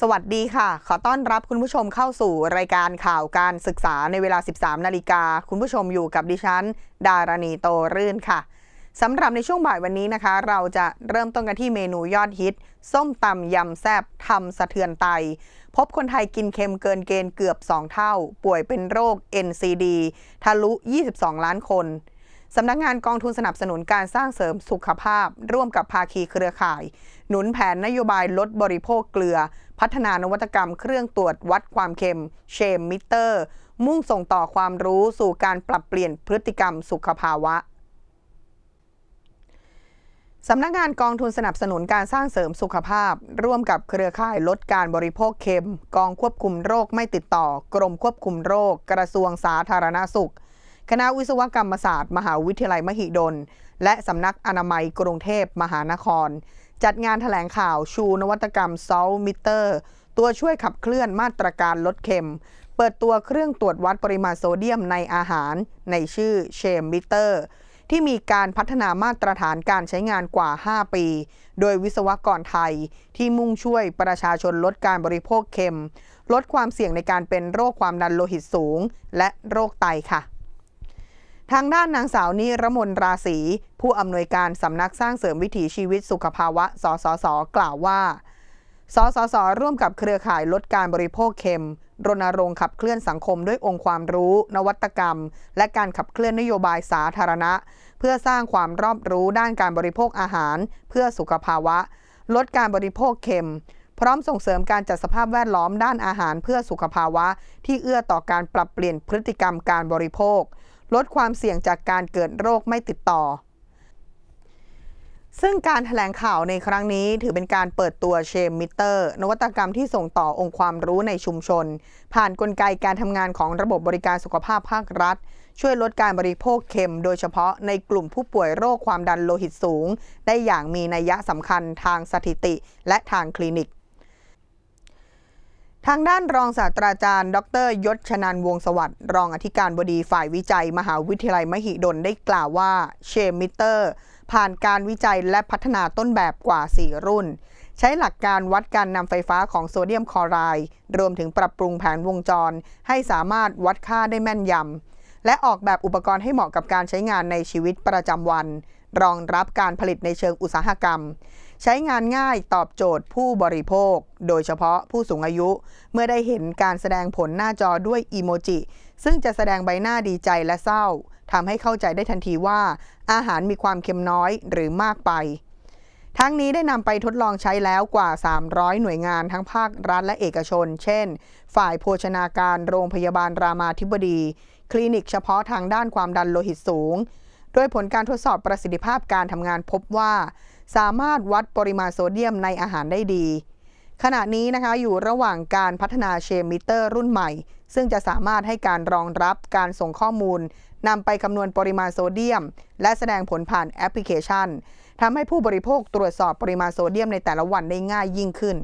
สวัสดีค่ะ ขอต้อนรับคุณผู้ชมเข้าสู่รายการข่าวการศึกษาในเวลา 13 นาฬิกา คุณผู้ชมอยู่กับดิฉัน ดารณีโตรื่นค่ะสำหรับในช่วงบ่ายวันนี้นะคะ เราจะเริ่มต้นกันที่เมนูยอดฮิต ส้มตำยำแซบทำสะเทือนไต พบคนไทยกินเค็มเกินเกณฑ์เกือบ 2 เท่า ป่วยเป็นโรค NCD ทะลุ 22 ล้านคน สำนักงานกองทุนสนับสนุนการสร้างเสริมสุขภาพ ร่วมกับภาคีเครือข่าย หนุนแผนนโยบายลดบริโภคเกลือ พัฒนานวัตกรรมเครื่องตรวจวัดความเค็ม เชมมิเตอร์ มุ่งส่งต่อความรู้สู่การปรับเปลี่ยนพฤติกรรมสุขภาวะสำนักงานกองทุนสนับสนุนการสร้างเสริมสุขภาพ ร่วมกับเครือข่ายลดการบริโภคเค็ม กองควบคุมโรคไม่ติดต่อ กรมควบคุมโรค กระทรวงสาธารณสุข คณะวิศวกรรมศาสตร์ มหาวิทยาลัยมหิดล และสำนักอนามัยกรุงเทพมหานคร จัดงานถแถลงข่าวชูนวัตกรรมซอลมิเตอร์ ตัวช่วยขับเคลื่อนมาตรการลดเค็ม เปิดตัวเครื่องตรวจวัดปริมาณโซเดียมในอาหาร ในชื่อเชมมิเตอร์ที่มีการพัฒนามาตรฐานการใช้งานกว่า 5 ปี โดยวิศวกรไทยที่มุ่งช่วยประชาชนลดการบริโภคเค็ม ลดความเสี่ยงในการเป็นโรคความดันโลหิตสูง และโรคไตค่ะ ทางด้านนางสาวนิรมนราศีผู้อำนวยการสำนักสร้างเสริมวิถีชีวิตสุขภาวะ สสส กล่าวว่า สสส ร่วมกับเครือข่ายลดการบริโภคเค็ม รณรงค์ขับเคลื่อนสังคมด้วยองค์ความรู้ นวัตกรรม และการขับเคลื่อนนโยบายสาธารณะ เพื่อสร้างความรอบรู้ด้านการบริโภคอาหาร เพื่อสุขภาวะ ลดการบริโภคเค็มพร้อมส่งเสริมการจัดสภาพแวดล้อมด้านอาหารเพื่อสุขภาวะ ที่เอื้อต่อการปรับเปลี่ยนพฤติกรรมการบริโภค ลดความเสี่ยงจากการเกิดโรคไม่ติดต่อ ซึ่งการถแถลงข่าวในครั้งนี้ถือเป็นการเปิดตัวเชมมิเตอร์ นวัตกรรมที่ส่งต่อองค์ความรู้ในชุมชน ผ่านนกลไกการทำงานของระบบบริการสุขภาพภาครัฐ ช่วยลดการบริโภคเค็ม โดยเฉพาะในกลุ่มผู้ป่วยโรคความดันโลหิตสูง ได้อย่างมีนัยสำคัญทางสถิติและทางคลินิก ทางด้านรองศาสตราจารย์ ดรยศชนันวงศสวัสดิ์รองอธิการบดีฝ่ายวิจัย มหาวิทยาลัยมหิดลได้กล่าวว่าเชมมิเตอร์ ผ่านการวิจัยและพัฒนาต้นแบบกว่า 4 รุ่น ใช้หลักการวัดการนำไฟฟ้าของโซเดียมคลอไรด์รวมถึงปรับปรุงแผนวงจร ให้สามารถวัดค่าได้แม่นยำและออกแบบอุปกรณ์ให้เหมาะกับการใช้งานในชีวิตประจำวัน รองรับการผลิตในเชิงอุตสาหกรรม ใช้งานง่ายตอบโจทย์ผู้บริโภค โดยเฉพาะผู้สูงอายุ เมื่อได้เห็นการแสดงผลหน้าจอด้วยอีโมจิ ซึ่งจะแสดงใบหน้าดีใจและเศร้าทำให้เข้าใจได้ทันทีว่า อาหารมีความเค็มน้อยหรือมากไป ทั้งนี้ได้นำไปทดลองใช้แล้วกว่า 300 หน่วยงานทั้งภาครัฐและเอกชน เช่น ฝ่ายโภชนาการโรงพยาบาลรามาธิบดี คลินิกเฉพาะทางด้านความดันโลหิตสูง โดยผลการทดสอบประสิทธิภาพการทำงานพบว่า สามารถวัดปริมาณโซเดียมในอาหารได้ดี ขณะนี้นะคะอยู่ระหว่างการพัฒนาเชมมิเตอร์รุ่นใหม่ ซึ่งจะสามารถให้การรองรับการส่งข้อมูลนำไปคำนวณปริมาณโซเดียม และแสดงผลผ่านแอปพลิเคชันทำให้ผู้บริโภคตรวจสอบปริมาณโซเดียมในแต่ละวันได้ง่ายยิ่งขึ้น